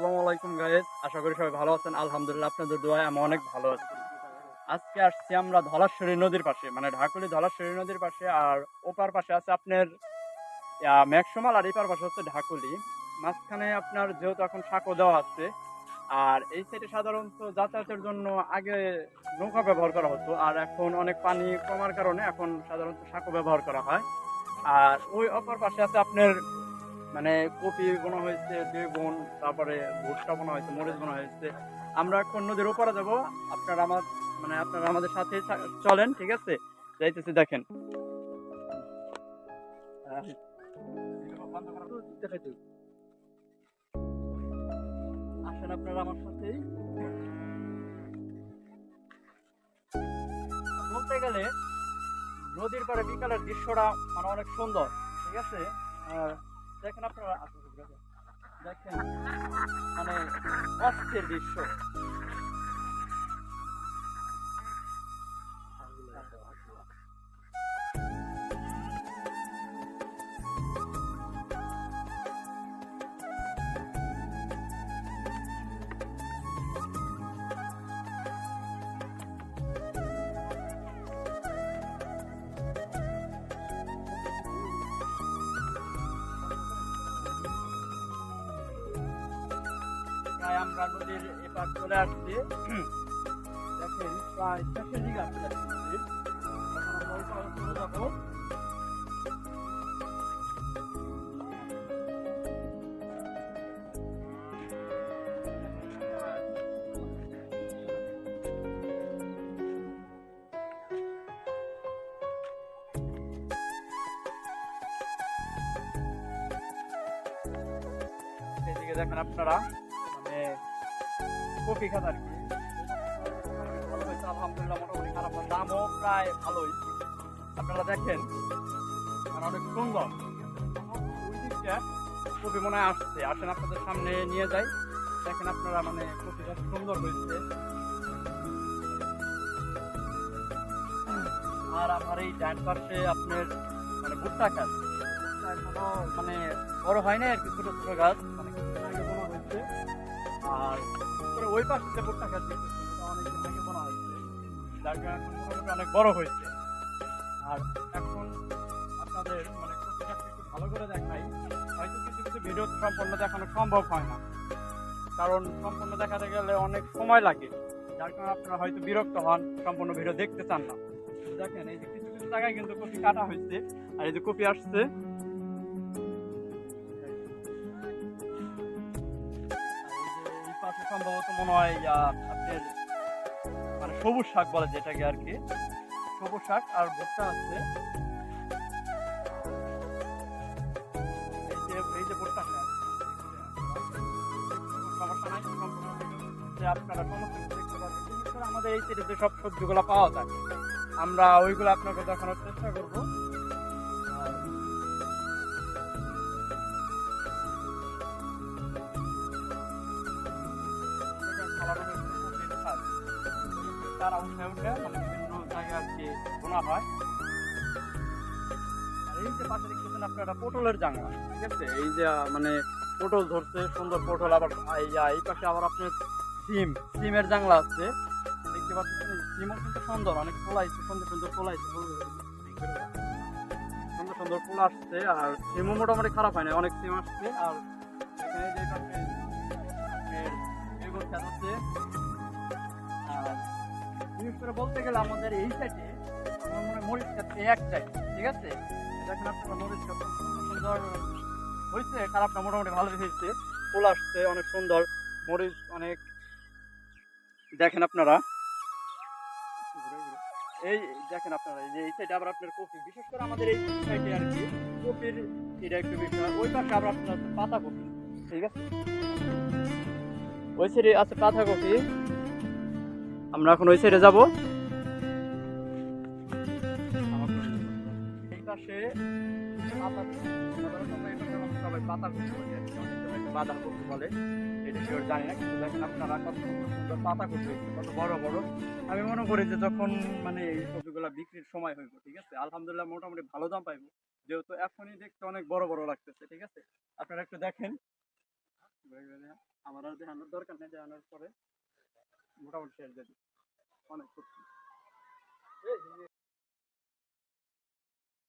আসসালামু আলাইকুম গাইজ আশা করি সবাই ভালো আছেন। আলহামদুলিল্লাহ আপনাদের দোয়ায় আমি অনেক ভালো আছি। আজকে আসছি আমরা ধলাশ্বরী নদীর পাশে মানে ঢাকুলি ধলাশ্বরী নদীর পাশে, আর ওপার পাশে আছে আপনার মেঘসমাল আর এপার পাশে হচ্ছে ঢাকুলি। মাঝখানে আপনার যেহেতু এখন সাঁকো দেওয়া আছে, আর এই সাইডে সাধারণত যাতায়াতের জন্য আগে নৌকা ব্যবহার করা হতো, আর এখন অনেক পানি কমার কারণে এখন সাধারণত সাঁকো ব্যবহার করা হয়। আর ওই অপর পাশে আছে আপনার মানে কপি বোনা হয়েছে বেগুন তারপরে ভুট্টা বোনা হয়েছে, মরিচ বোনা হয়েছে। আমরা এখন নদীর ওপারে যাব, আপনারা আমার মানে আপনারা আমাদের সাথে চলেন, ঠিক আছে? যাইতেছি, দেখেন। আসেন আপনারা আমার সাথেই। বলতে গেলে নদীর পাড়ে বিকালের দৃশ্যটা মানে অনেক সুন্দর, ঠিক আছে? দেখেন আপনারা দেখেন। মানে অস্থির দৃশ্য আমরা নদীর এপার চলে আসছি। দেখেন প্রায় শেষের দিকে যাব। দেখেন আপনারা। কপি খাত আর কি। ভালো হয়েছে আলহামদুলিল্লাহ মোটামুটি খারাপ না, দামও প্রায় ভালোই। আপনারা দেখেন, আর অনেক সুন্দর। কপি মনে হয় আসছে। আসেন আপনাদের সামনে নিয়ে যাই। দেখেন আপনারা মানে কপিটা সুন্দর হয়েছে। আর আমার এই ডান পাশে আপনার মানে ভুট্টা গাছ। মানে বড় হয় না আর কি, ছোট ছোট গাছ। মানে হয়েছে। আর উপরে ওই পাশে যে ভুট্টা গাছ অনেকদিন আগে বোনা হয়েছে। যার কারণে অনেক বড় হয়েছে। আর এখন আপনাদের মানে একটু ভালো করে দেখাই, হয়তো কিছু কিছু ভিডিও সম্পূর্ণ দেখানো সম্ভব হয় না। কারণ সম্পূর্ণ দেখাতে গেলে অনেক সময় লাগে। যার কারণে আপনারা হয়তো বিরক্ত হন, সম্পূর্ণ ভিডিও দেখতে চান না। দেখেন, এই যে কিছু কিছু জায়গায় কিন্তু কপি কাটা হয়েছে, আর এই যে কপি আসছে সম্ভবত মনে হয় আপনার মানে সবুজ শাক বলে যেটাকে আর কি। সবুজ শাক আর ভুট্টা আছে। এই যে ভুট্টা শাক আপনারা আমাদের এই যে সব সবজিগুলো পাওয়া যায়। আমরা ওইগুলো আপনাকে দেখানোর চেষ্টা করব। তারা উঠে উঠে মানে বিভিন্ন জায়গায় আর কি হয় পটলের আছে এই যে মানে পটল ধরছে সুন্দর পটল আবার এই পাশে আবার আপনার সিম সিমের আছে দেখতে পাচ্ছেন সুন্দর অনেক সুন্দর সুন্দর ফোলাইছে সুন্দর সুন্দর আসছে আর মোটামুটি খারাপ হয় না অনেক সিম আসছে আর বিশেষ করে বলতে গেলে আমাদের এই সাইডে আমার মনে মরিচ ক্ষেত্রে একটাই ঠিক আছে? দেখেন আপনারা মরিচ ক্ষেত সুন্দর হয়েছে খারাপ না মোটামুটি ভালো হয়েছে। ফুল আসছে, অনেক সুন্দর। মরিচ অনেক। দেখেন আপনারা। এই দেখেন আপনারা, এই যে এই সাইডে আবার আপনার কপি। বিশেষ করে আমাদের এই সাইডে আর কি, কপির এটা একটু বিষয় ওই পাশে আবার আপনার পাতা কপি, ঠিক আছে? ওই সাইডে আছে পাতা কপি। আমরা এখন ওই সাইডে যাব। বাঁধা কপি বলে এটা শিওর জানি না কিন্তু দেখেন আপনারা কত সুন্দর পাতা কপি কত বড় বড়। আমি মনে করি যে যখন মানে এই কপিগুলা বিক্রির সময় হইব ঠিক আছে? আলহামদুলিল্লাহ মোটামুটি ভালো দাম পাইবো। যেহেতু এখনই দেখতে অনেক বড় বড় লাগতেছে ঠিক আছে? আপনারা একটু দেখেন। আমার আর দেখানোর দরকার নেই দেখানোর পরে। মোটামুটি শেষ যদি অনেক